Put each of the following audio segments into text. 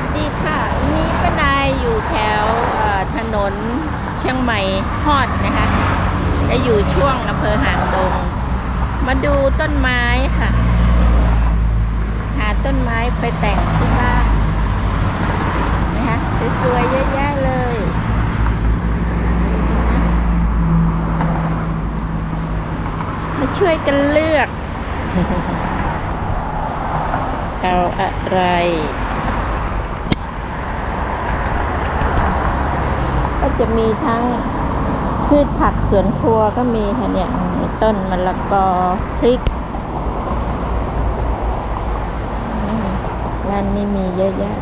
วัสดีค่ะวันนี้ป้านายอยู่แถวถนนเชียงใหม่ฮอดนะคะจะอยู่ช่วงอำเภอหางดง มาดูต้นไม้ค่ะ หาต้นไม้ไปแต่งที่บ้านนะคะสวยๆเยอะแยะเลยมาช่วยกันเลือก เอาอะไร จะมีทั้งพืชผักสวนครัวก็มีค่ะเนี่ยมีต้นมะละกอพริกร้านนี้มีเยอะแยะ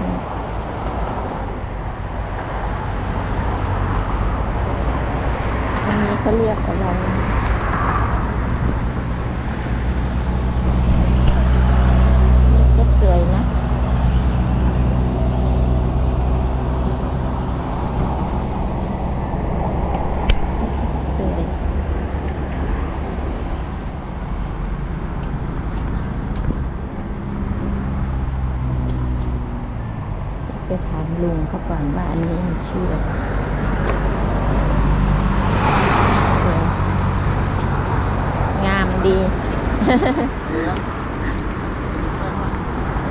ว่าอันนี้มันชื่ออะไรสวย งามดี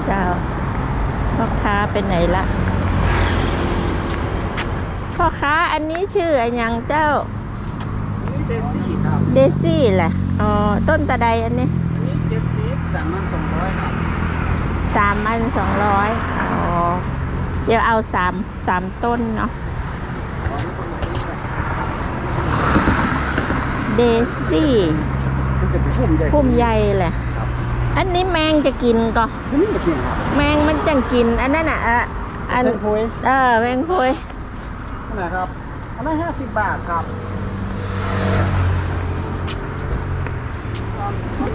เจ้าพ่อค้าไปไหนละพ่อค้าอันนี้ชื่ออะไรยังเจ้านี่เดซี่ครับเดซี่แหละอ๋อ ต้นตะไดอันนี้อันนี้เจ็ดสิบสามพันสองร้อยครับสามพันสองร้อยอ๋อ เดี๋ยวเอาสามสามต้นเนาะขอให้คนมาซื้อครับเดซี่มันจะเป็นพุ่มใหญ่พุ่มใหญ่แหละครับอันนี้แมงจะกินก็อันนี้จะเพียงครับแมงมันจังกิน อันนั้นอะอะอันเป็นคุยเออแมงคุยขนาดครับอันนั้นห้าสิบบาทครับ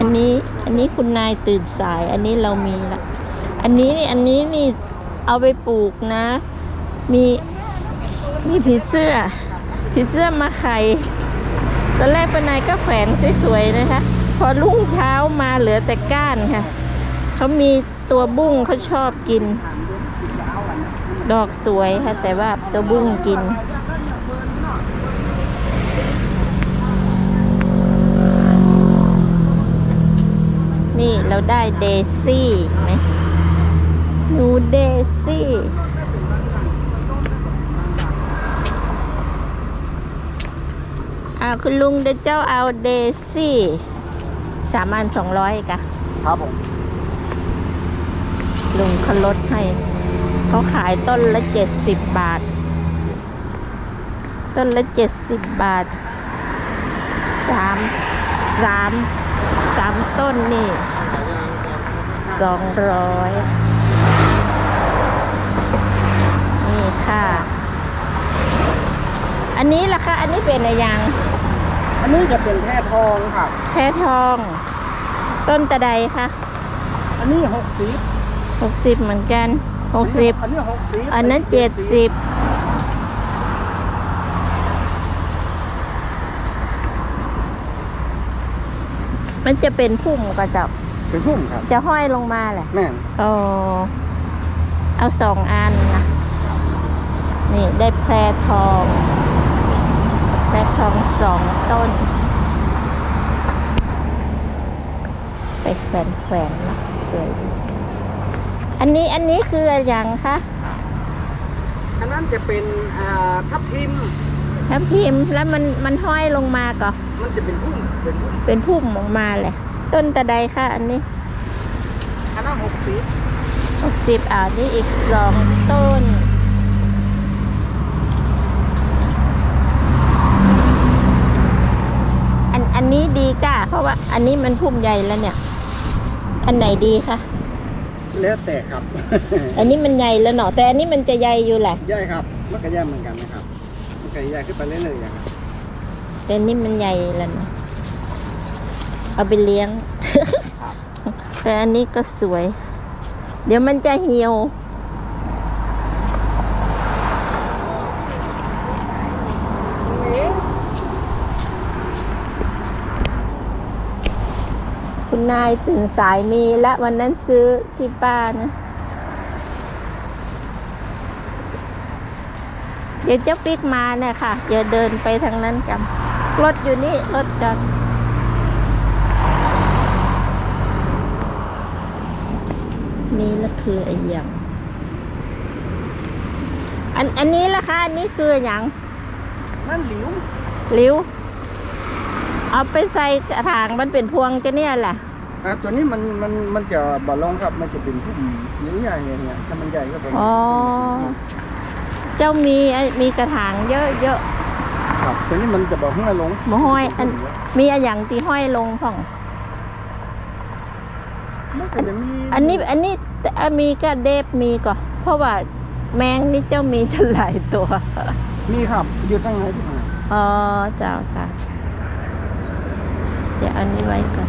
อันนี้อันนี้คุณนายตื่นสาย อันนี้เรามีละ อันนี้นี่อันนี้นี่ เอาไปปลูกนะ มีมีผีเสื้อผีเสื้อมาไข่ตอนแรกปานายก็แขวนสวยๆนะคะ พอรุ่งเช้ามาเหลือแต่ก้านค่ะเขามีตัวบุ้งเขาชอบกิน ดอกสวยค่ะ แต่ว่าตัวบุ้งกินนี่เราได้เดซี่ไหม หนูเดซี่อาคุณลุงเดี๋ยวเจ้าเอาเดซี่สามอันสองร้อยกะครับผมลุงเขาลดให้ เขาขายต้นละเจ็ดสิบบาท ต้นละเจ็ดสิบบาทสามสามสามต้นนี่สองร้อยนี่ค่ะ อันนี้ล่ะคะอันนี้เป็นอะไรยังอันนี้จะเป็นแท่ทองครับแพ้ทอง ต้นตะไดคะอันนี้หกสิบหกสิบเหมือนกันหกสิบอันนี้หกสิบอันนั้นเจ็ดสิบมันจะเป็นพุ่มก็จะเป็นพุ่มครับ จะห้อยลงมาแหละแม่นโอ้เอาสองอันนะนี่ได้แพรทอง แพรทองสองต้น ไปแขวนแขวนๆนะสวยดีอันนี้อันนี้คืออะไรอย่างคะอันนั้นจะเป็นอ่าทับทิมทับทิมแล้วมันมันห้อยลงมาก็มันจะเป็นพุ่มเป็นพุ่มเป็นพุ่มออกมาเลย ต้นตะไดค่ะ อันนี้อันนั้นหกสิบหกสิบอ่านี่อีกสองต้น อั นอันนี้ดีก้าเพราะว่า อันนี้มันพุ่มใหญ่แล้วเนี่ย อันไหนดีคะแล้วแต่ครับ อันนี้มันใหญ่แล้วเนาะแต่อันนี้มันจะใหญ่อยู่แหละย่ายครับมันก็ย่ายเหมือนกันนะครับมันก็ย่ายขึ้นไปเรื่อยๆอย่างครับแต่อันนี้มันใหญ่แล้วเนาะเอาไปเลี้ยง แต่อันนี้ก็สวย เดี๋ยวมันจะเหี่ยว คุณ นายตื่นสายมีและวันนั้นซื้อที่ป้านะ เดี๋ยวเจ้าปิ๊กมาเนี่ยค่ะเดี๋ยวเดินไปทางนั้นกันรถอยู่นี่ รถจอดนี่ละคือไอ้หยังอันอันนี้ละคะอันนี้คืออย่างนั่นหลิวลิ้วเอาไปใส่กระถางมันเป็นพวงจะเนี่ยแหละ อะตัวนี้มันมันมันจะบอลองครับ มันจะเป็นพุ่มหลิวใหญ่อย่างเงี้ยถ้ามันใหญ่ก็เป็นอ๋อ เจ้ามีไอ้มีกระถางเยอะเยอะครับตัวนี้มันจะบอกให้ลงๆมาห้อยอันมีอันอย่างที่ห้อยลงพ่อง มันก็จะมีอันนี้อันนี้อะมีก็เดฟมีก็เพราะว่าแมงนี่เจ้ามีจนหลายตัว มีครับอยู่ตั้งไหนที่ไหนอ๋อเจ้าค่ะเดี๋ยวอันนี้ไว้ก่อน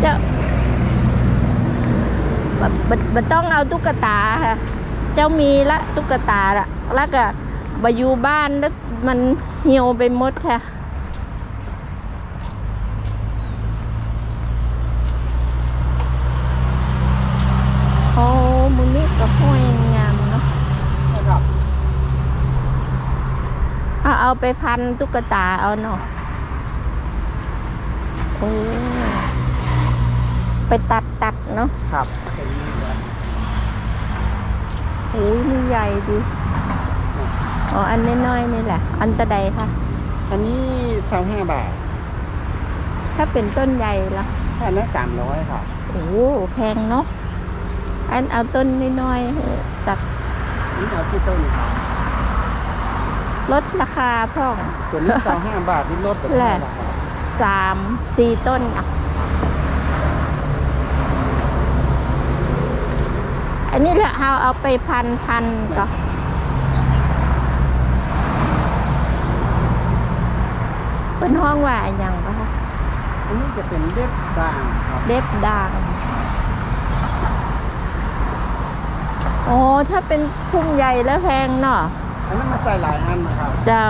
เจ้า บบบบ่ต้องเอาตุ๊กตาค่ะ เจ้ามีละตุ๊กตาละแล้วก็บอยู่บ้านแล้วมันเหี่ยวไปหมดค่ะโอ้มุนี่ก็ห้อยงามเนาะนะครับเอาเอาไปพันตุ๊กตาเอาเนาะโอ้ไปตัดตัดเนาะครับ โอ้ยนี่ใหญ่ดิอ๋ออันน้อยๆนี่แหละ อันตะใดค่ะ อันนี้สามห้าบาท ถ้าเป็นต้นใหญ่ละอันนั้นสามร้อยครับโอ้แพงเนาะอันเอาต้นน้อยๆเออสักนี่เอาที่ต้นครับลดราคาพ่องตัวนี้สามห้าบาทนี่ลดแบบแหนี้ละแหละครับสามสี่ต้นอะ อันนี้แหละเอาเอาไปพันพันก็เป็นห้องว่าอนหย่างปะคะอันนี้จะเป็นเล็บด่างครับเด็บด่างโอ้ถ้าเป็นพุ่มใหญ่แล้วแพงเนาะอันนั้นมาใส่หลายอันนะครับ เจ้า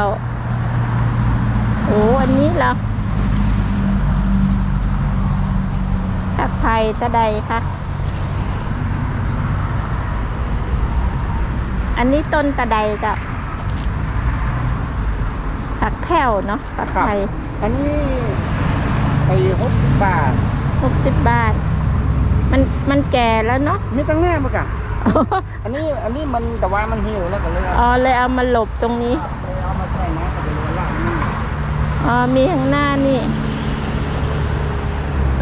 โอ้อันนี้เหรอผักไผ่ตะใดคะ อันนี้ต้นตะใดจ้ะผักแผ่วเนาะผักไผ่อันนี้ไปหกสิบบาทหกสิบบาท มันมันแก่แล้วเนาะมีตั้งแน่มากะอันนี้อันนี้มันแต่ว่ามันเหี่ยวแล้วก็เลยเอาอ๋อเลยเอามาหลบตรงนี้เลยเอามาใส่น้ำกับเรือล่างนี่อ๋อมีข้างหน้านี่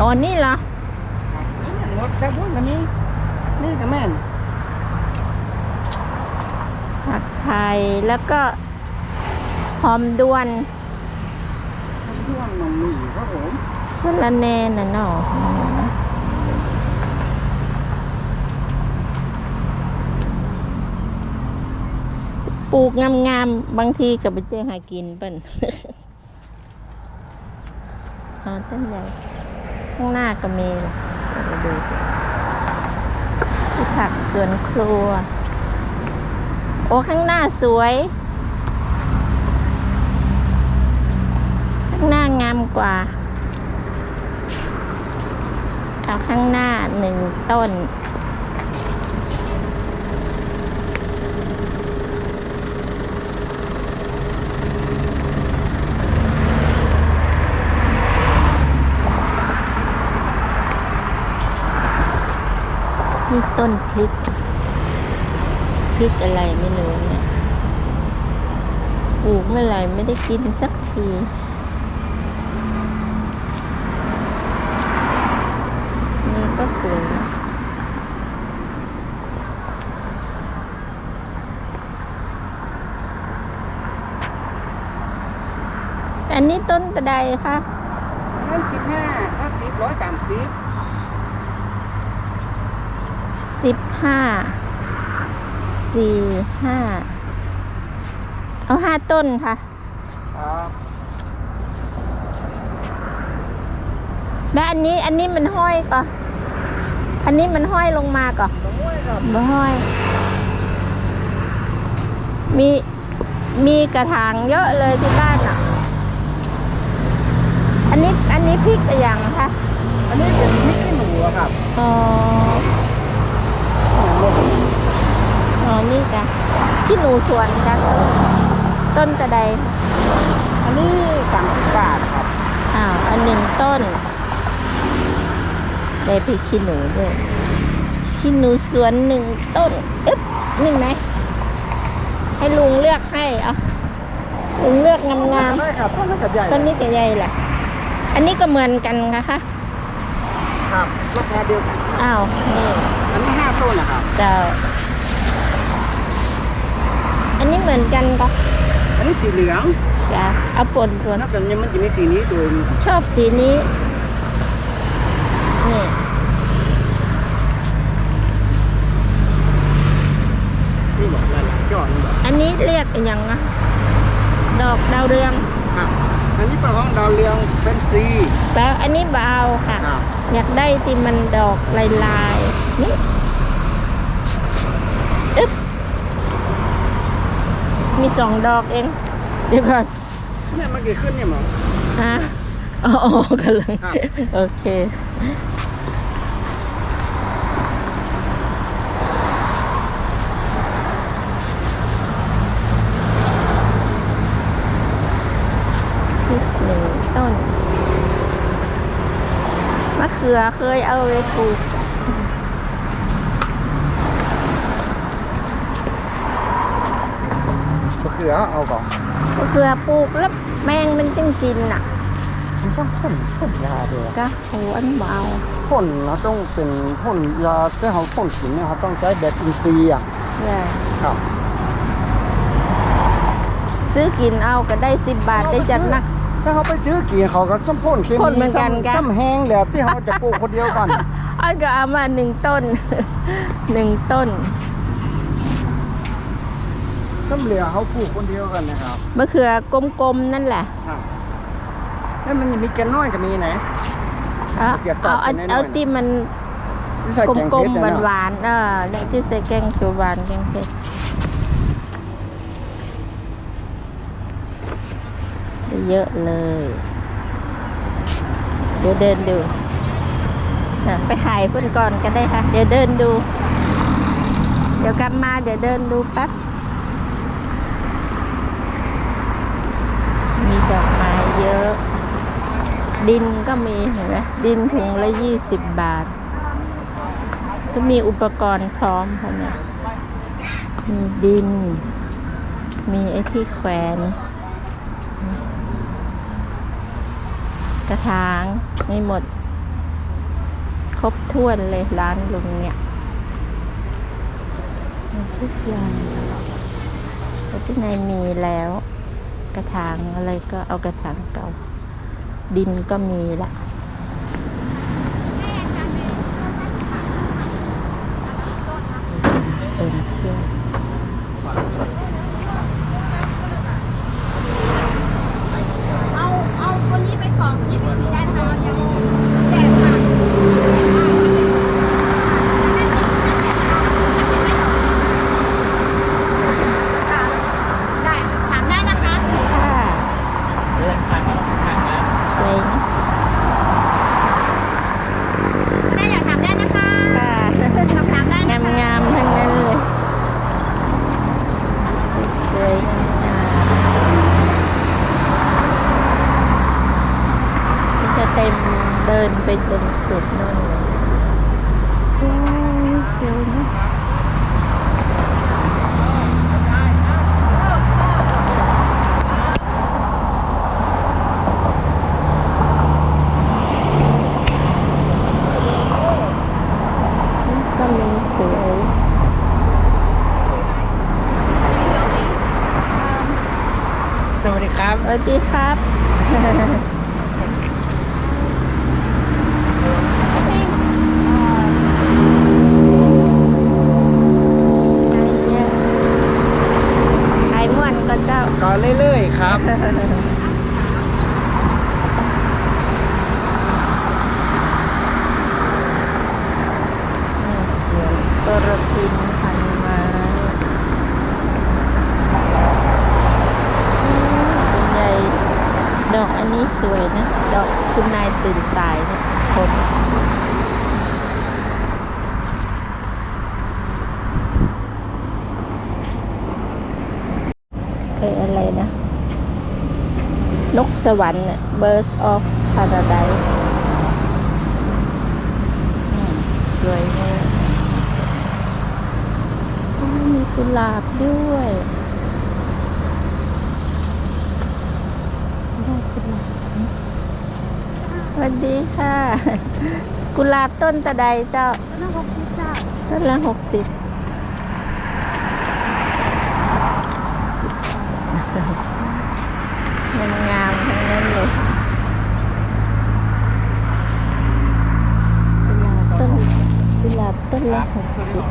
อ๋อนี่เหรอครับนี่รถแต่พวกอันนี้นี่ก็แม่น ผัก ไทยแล้วก็หอมด้วนช่วงหนองหนีครับผมสะระแหน่น่ะเนาะปลูกงามๆ บางทีกับไปเจอหากินเปิ้นอ๋อต้นใหญ่ข้างหน้าก็มีเดี๋ยวไปดูสิที่ผักสวนครัว โอ้ ข้างหน้าสวย ข้างหน้างามกว่าเอาข้างหน้าหนึ่งต้น นี่ต้นพริก พริกอะไรไม่รู้เนี่ยปลูกเมื่อไหร่ไม่ได้กินสักทีนี่ก็สวยนะอันนี้ต้นตะไดคะนั่นสิบห้าถ้าสิบร้อยสามสิบสิบห้า สี่ห้าเอาห้าต้นค่ะ ครับแล้วอันนี้อันนี้มันห้อยก่ออันนี้มันห้อยลงมาก่อตรงนี้ครับบ่ห้อย มีมีกระถางเยอะเลยที่บ้านอะ อันนี้อันนี้พริกอะไรอย่างคะ อันนี้เป็นพริกขี้หนูอะครับ อ๋อ เล็ก อ๋อ นี่ จ้ะที่หนูสวนจ้ะต้นตะไดอันนี้สามสิบบาทครับอ้าวอันหนึ่งต้นได้พริกขี้หนูด้วยขี้หนูสวนหนึ่งต้นอึ๊บนี่ไหมให้ลุงเลือกให้เอาลุงเลือกงามได้ครับต้นนั้นกับใหญ่ๆต้นนี้กับใหญ่แหละอันนี้ก็เหมือนกันค่ะคะครับราคาเดียวกันอ้าวนี่อันนี้ห้าต้นนะครับเจ้าอั นนี้เหมือนกันปะอันนี้สีเหลืองจ้ะเอาปนปนนอกจากนี้มันจะมีสีนี้ตัวหนึงชอบสีนี้นี่นี่บอกหลายๆจอนี่บอกอันนี้เรียกเป็นยังนะดอกดาวเรืองครับอันนี้เป็นของดาวเรืองเป็นซีแล้วอันนี้บาวค่ะครับอยากได้ที่มันดอกลายลายๆนี่อึ๊บ มีสองดอกเอง เดี๋ยวก่อนเนี่ยมันกี่ขึ้นเนี่ยหมอฮะอ๋ออ๋อกันเลยครับโอเคพริกหนึ่งต้น มะเขือเคยเอาไปปลูก มะเขือเอาก่อนมะเขือปลูกแล้วแมงมันจึงกินน่ะมันต้องพ่นพ่นยาด้วยก็โหอันเบาพ่นเราต้องเป็นพ่นยาที่เขาพ่นกินเนี่ยเขาต้องใช้แบบอินทรีย์อะเนี่ยครับ ซื้อกินเอาก็ได้สิบบาทได้จัดหนัก ถ้าเขาไปซื้อกินเขาก็ส้มพ่นเคมีพ่นเหมือนกันกะซ้ำแห้งแหละที่เขาจะปลูกคนเดียวกันอันก็เอามาหนึ่งต้นหนึ่งต้น ซ้ำเหลือเขาปลูกคนเดียวกันนะครับมะเขือกลมๆนั่นแหละครับแล้วมันยังมีแกนน้อยก็มีไหน เอามะเขือตอเอาบเอาเป็นน้อยๆเอาที่มันที่ใส่กแกงลเพมชรๆนะหวานๆเออเนี่ยที่ใส่แกงเขียวหวานแกงเผ็ดเยอะเลย เดี๋ยวเดินดูอะไปขายเพื่อนก่อนก็ได้ค่ะ เดี๋ยวเดินดู เดี๋ยวกลับมาเดี๋ยวเดินดูแป๊บ มีดอกไม้เยอะ ดินก็มีเห็นไหมดินถุงละยี่สิบบาท ก็มีอุปกรณ์พร้อมค่ะเนี่ย มีดิน มีไอ้ที่แขวน กระถางมีหมด ครบถ้วนเลยร้านลุงเนี่ยทุกอย่างแต่ที่ในมีแล้ว ระถางอะไรก็เอากระถางเก่า ดินก็มีละเดินเที่ยว เอา เอาตัวนี้ไปสองตัวนี้ไปสี่ได้นะคะเรายังแดดค่ะค่ะได้ค่ะถามได้นะคะ ค่ะสวยนะ ได้อยากถามได้นะคะ ค่ะ สอบถามได้ งา นะ ม คะ งามๆทั้งนั้นเลย สวยๆงามๆนี่จะเต็มเดินไปจนสุดนู่นเลยว้าวสวยนะก็มีสวย ส วัสดีครับสวัสดีครับขายม่วนก็เจ้าก็เรื่อยๆครับ นี่สวนตรพินพันไม้อืมเป็นใหญ่ดอกอันนี้สวยนะ ดอกคุณนายตื่นสายเนี่ยคน นกสวรรค์เนี่ย birds of paradise อืมสวยมากโอ้ยมีกุหลาบด้วยได้กุหลาบสวัสดีค่ะ กุหลาบต้นตะไดเจ้า ต้นหกสิบจ้า ต้นละหกสิบ งามงามๆทั้งนั้นเลยกุหลาบต้น กุหลาบต้นละหกสิบ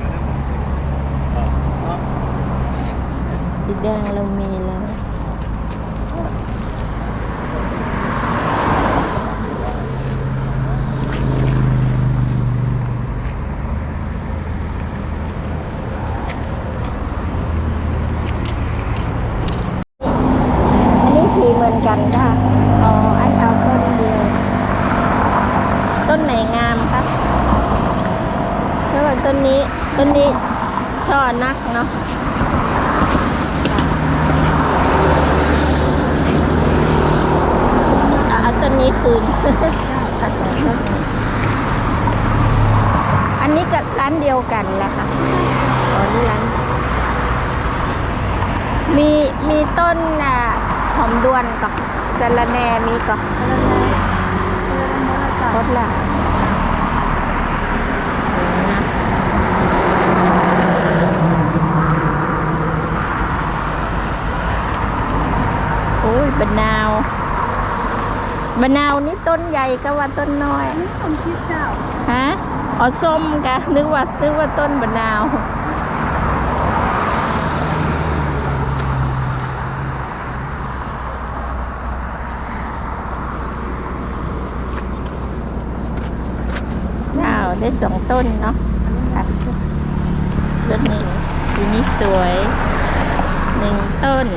สีแดงเรามีแล้ว อันนี้สีเหมือนกันค่ะ อ๋อ อันเอาต้นเดียว ต้นไหนงามคะเพราะว่าต้นนี้ ต้นนี้ช่อนักเนาะเอาเอาต้นนี้คืน เอาสองต้นนี้อันนี้กับร้านเดียวกันแหละค่ะ อ๋อ นี่ร้าน มีมีต้นอะหอมดวนกับสะระแหน่มีกับ อะไรนะอะไรนะจ้า คดละนะโอ้ยบะนาว บะนาวนี่ต้นใหญ่ก็ว่าต้นน้อยอันนี้สมคิดเจ้าฮะอ๋อส้มกะนึกว่านึกว่าต้นบะนาวว้าวได้สองต้นเนาะค่ะต้นนี้อันนี้สวยหนึ่งต้น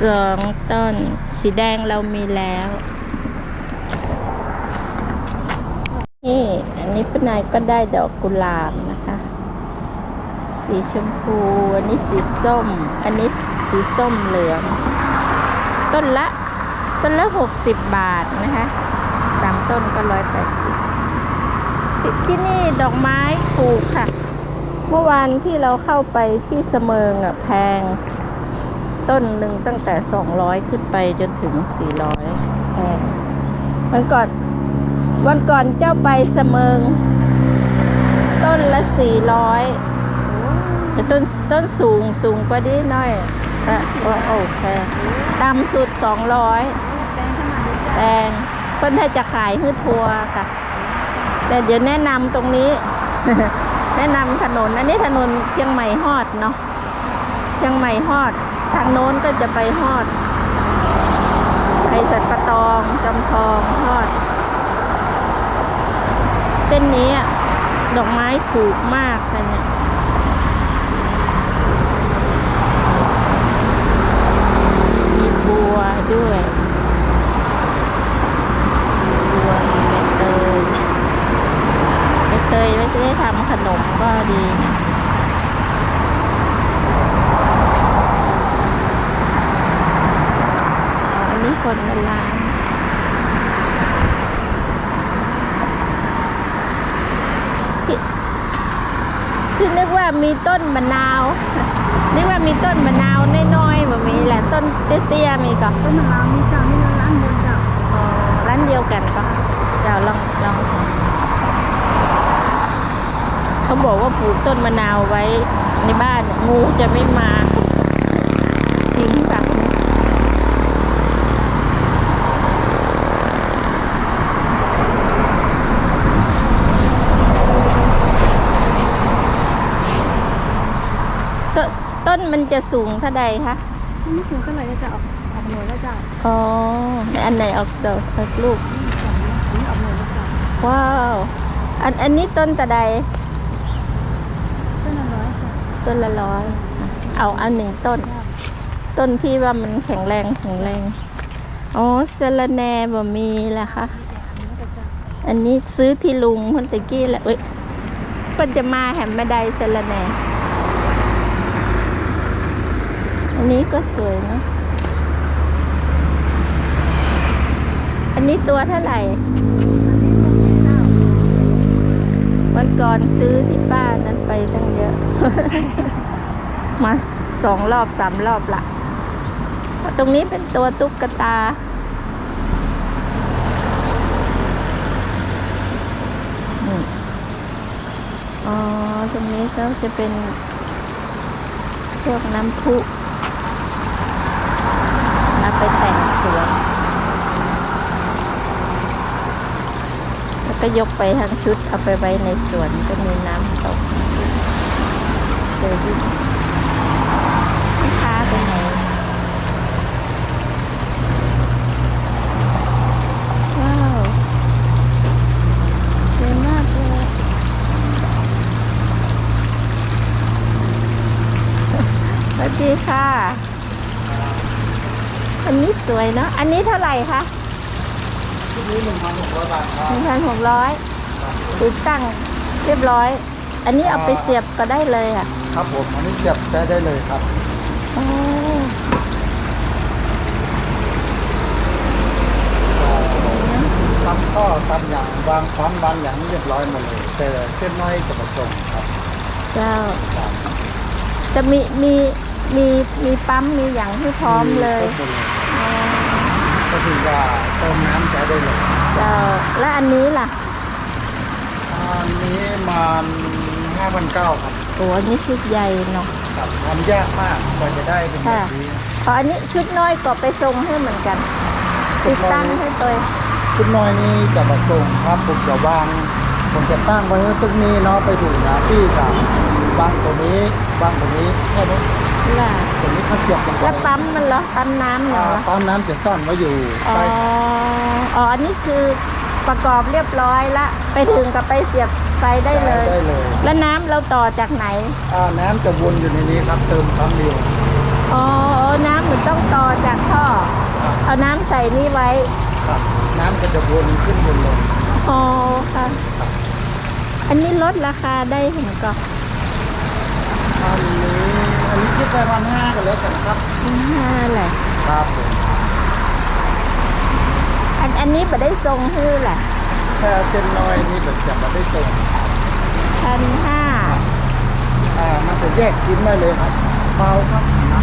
สองต้น สีแดงเรามีแล้วนี่อันนี้ป้านายก็ได้ดอกกุหลาบนะคะ สีชมพู อันนี้สีส้ม อันนี้สีส้มเหลือง ต้นละ ต้นละหกสิบบาทนะคะสามต้นก็ร้อยแปดสิบที่นี่ดอกไม้ถูกค่ะ เมื่อวานที่เราเข้าไปที่เสมิงอะแพง ต้นหนึ่งตั้งแต่สองร้อยขึ้นไปจนถึงสี่ร้อยแพงวันก่อน วันก่อนเจ้าไปเสมิง ต้นละสี่ร้อยแต่ต้นต้นสูงสูงกว่านี้หน่อยแต่โอ้โอเคต่ำสุดสองร้อยแปลงขนาดนี้จ้าแพงเพิ่นถ้าจะขายฮื้อทัวร์ค่ะ แต่เดี๋ยวแนะนำตรงนี้ แนะนำถนน อันนี้ถนนเชียงใหม่ฮอดเนาะเชียงใหม่ฮอด ทางโน้นก็จะไปฮอดไปสัตปะตองจอมทองฮอด เส้นนี้ดอกไม้ถูกมากค่ะเนี่ยมีบัวด้วยบัวใบเตยใบเตยไว้จะได้ทำขนมก็ดีนะอ๋ออันนี้ คนละล้านพี่พี่นึกว่ามีต้นมะนาว นึกว่ามีต้นมะนาวน้อยๆแบบมีแหละต้นเตี้ยๆมีก่อนต้นมะนาวมีจ้ามีร้านบนจ้าอ๋อร้านเดียวกันก็เจ้าลองลองเขาบอกว่าปลูกต้นมะนาวไว้ในบ้านงูจะไม่มา จริงปะต้นต้นมัน จะสูงเท่าใดคะไม่สูงเท่าไหร่ก็จะออกออกหน่วยแล้วจ้าอ๋ออันไหนออกดอกออกลูกอันนี้ออกหน่วยแล้วจ้าว้าวอันอันนี้ต้นตะไดต้นละร้อยจ้าต้นละร้อยเอาเอาหนึ่งต้น ต้นที่ว่ามันแข็งแรงแข็งแรงอ๋อสะระแหน่บ่มีละคะอันนี้ซื้อที่ลุงคนตะกี้แหละเอ้ยคนจะมาแหมไม่ได้สะระแหน่ อันนี้ก็สวยเนอะนี้ตัวเท่าไหร่ วันก่อนซื้อที่ป้านั้นไปตั้งเยอะ มาสองรอบสามรอบละ ตรงนี้เป็นตัวตุ๊กตาอ๋อ ตรงนี้ก็จะเป็นพวกน้ำพุเอาไปแต่ง สวน แล้วก็ยกไปทั้งชุดเอาไปไว้ในสวนก็มีน้ำตกเจอที่ลูกค้าไปไหน ว้าวสวยมากเลย สวัสดีค่ะ อันนี้สวยเนาะ อันนี้เท่าไหร่คะชุดนี้หนึ่งพันหกร้อยบาทครัหบนึ่งพันหกร้อยติดตั้งเรียบร้อย อันนี้เอาไปเสียบก็ได้เลยอะ ครับผม อันนี้เสียบใช้ได้เลยครับโอ้ตัดข้อตัดอย่างวางความวางอย่างเรียบร้อยหมดเลย แต่เส้นน้อยจะผสมครับ เจ้า จะมีมีมีมีปั๊มมีอย่างที่พร้อมเลย ครบหมดเลยอ๋อ ก็คือว่าเติมน้ำใช้ได้เลยเจ้าและอันนี้ล่ะ อันนี้มันห้าพันเก้าครับโอ้อันนี้ชุดใหญ่เนาะครับทำยากมากกว่าจะได้เป็นแบบนี้พออันนี้ชุดน้อยก็ไปทรงให้เหมือนกัน ติดตั้งให้ตัวชุดน้อยนี่จะผสมครับผมจะวางผมจะตั้งไว้ที่ตึกนี้เนาะไปถึงนะที่กับวางตัวนี้วางตัวนี้แค่นี้ ล่ะตัวนี้เขาเสียบลงไปแล้วปั๊มมันเหรอปั๊มน้ำเหรอ่าอปั๊มน้ำจะซ่อนไว้อยู่อ๋อใต้อ๋ออันนี้คือประกอบเรียบร้อยละ ไปถึงกับไปเสียบไฟได้เลย ได้เลยแล้วน้ำเราต่อจากไหน อ่าน้ำจะวนอยู่ในนี้ครับเติมครั้งเดียวอ๋อน้ำมันต้องต่อจากท่อเอาน้ำใส่นี่ไว้ ครับน้ำก็จะวนขึ้นวนลงอ๋อค่ะ อันนี้ลดราคาได้เห็นก็อันนี้อันนี้ คิดไปพันห้ากันแล้วกันครับห้าแหละครับผมอันอันนี้ไม่ได้ทรงฮื้อแหละถ้าเส้นน้อยนี่แบบจะมาได้ส่งพันห้าอ่ามันจะแยกชิ้นได้เลยครับเบาครับนะ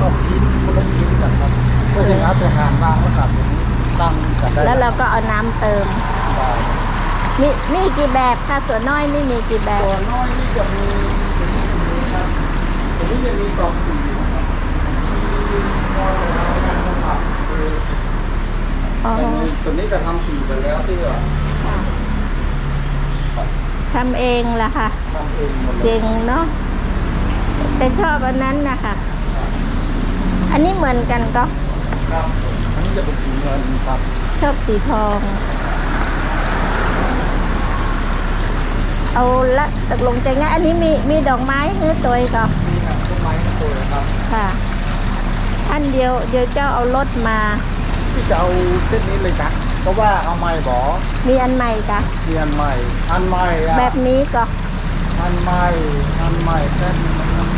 สองชิ้นคนละชิ้นกันครับเพื่อจะเอาตัวหางวางไว้กับตรงนี้ตั้งกันได้แล้วเราก็เอาน้ำเติมได้มีมีกี่แบบค่ะส่วนน้อยนี่มีกี่แบบตัวน้อยนี่จะมีตัวนี้ครับตัว นี้จะมีสองสีนะครับมีน้อยแต่ทำงานต้องปรับคืออ๋อตัวนี้จะทำสีไปแล้วที่ว่าทำเองล่ะค่ะ ทำเองหมดเลยเก่งเนาะแต่ชอบอันนั้นนะคะอันนี้เหมือนกันก็ครับอันนี้จะเป็นสีเงินครับชอบสีทอง เอาละตกลงใจง่ายอันนี้มีมีดอกไม้เนื้อตัวอีก็นี่ครับต้น ไม้ทั้งตัวเลยครับค่ะ อันเดียวเดี๋ยวเจ้าเอารถมา ที่จะเอาเส้นนี้เลยจ้ะเพราะว่าเอาไม้บอมีอันใหม่กะมีอันใหม่ อันใหม่อะแบบนี้ก็อันใหม่อันใหม่แค่นี้นะครับ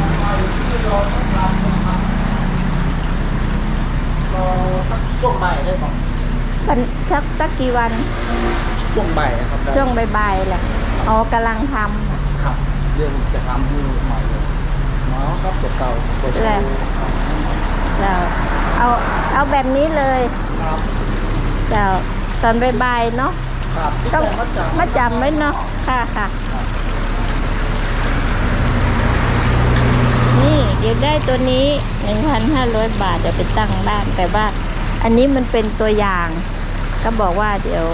อันใหม่ที่เราต้องทำนะครับรอสักช่วงบ่ายได้ไหมมันสักสักกี่วันช่วงบ่ายนะครับได้ ช่วงบ่ายๆแหละ อ๋อกำลังทครับเรื่องจะทำให้ใหม่เลยเนาะครับตัวเก่าตัวเก่าำเจ้าเอาเอาแบบนี้เลยครับเจ้าตอนบ่ายๆเนาะครับต้องมาจากมาจำไว้เนาะค่ะค่ะ นี่เดี๋ยวได้ตัวนี้1,500บาทเดี๋ยวไปตั้งบ้านแต่ว่าอันนี้มันเป็นตัวอย่าง ก็บอกว่าเดี๋ยว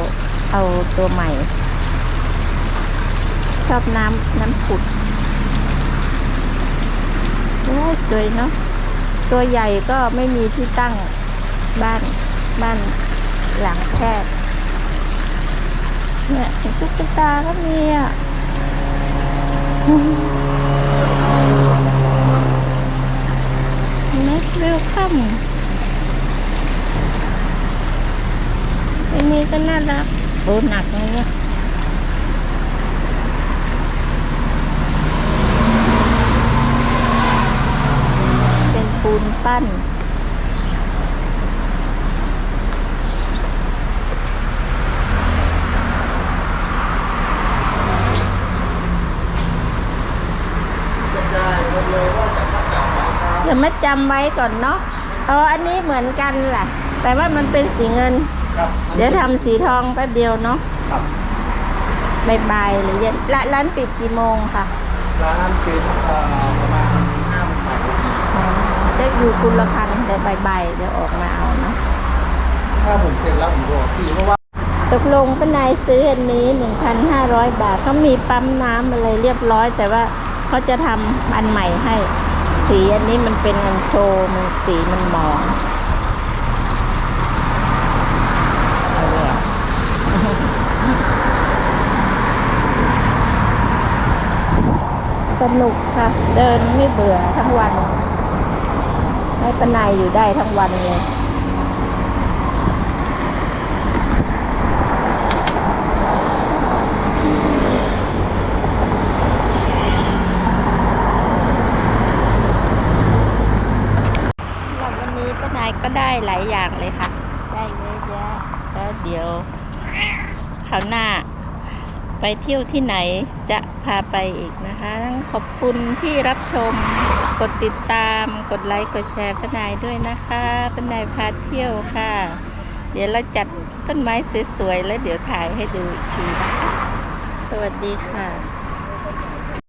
เอาตัวใหม่ ชอบน้ำน้ำผุดโอ้ยสวยเนาะตัวใหญ่ก็ไม่มีที่ตั้งบ้านบ้านหลังแคบเนี่ยตุ๊กตาก็มีอะเห็นไหมเวลคัมอันนี้ก็น่ารักโอ้หนักเลยเนี่ยเป็ นปูนปั้น จะได้เลยว่าจะมัดจำไว้ครับเดี๋ยวมาจำไว้ก่อนเนาะอ๋ออันนี้เหมือนกันแหละ แต่ว่ามันเป็นสีเงินครับเดี๋ยวทำสีทองแป๊บเดียวเนาะครับบายๆหรือเย็นร้านร้านปิดกี่โมงค่ะ ร้านเป็นเอ่อประมาณห้าโมงแปดโมง อ๋อ จะอยู่กุลพันธ์แต่บ่ายๆเดี๋ยวออกมาเอาเนาะถ้าผมเสร็จแล้วผมบอกพี่เพราะว่าตกลงป้านายซื้ออันนี้ 1,500 บาทเขามีปั๊มน้ำอะไรเรียบร้อย แต่ว่าเขาจะทำอันใหม่ให้ สีอันนี้มันเป็นเงินโชว์มันสีมันหมองเอาแล้วสนุกค่ะ เดินไม่เบื่อทั้งวัน ให้ป้านายอยู่ได้ทั้งวันเลยสำหรับวันนี้ป้านายก็ได้หลายอย่างเลยค่ะ ได้เยอะแยะแล้วเดี๋ยวคราวหน้าไปเที่ยวที่ไหนจะพาไปอีกนะคะต้องขอบคุณที่รับชม กดติดตาม กดไลค์ กดแชร์ป้านายด้วยนะคะป้านายพาเที่ยวค่ะ เดี๋ยวเราจัดต้นไม้สวยๆ แล้วเดี๋ยวถ่ายให้ดูอีกทีนะคะ สวัสดีค่ะ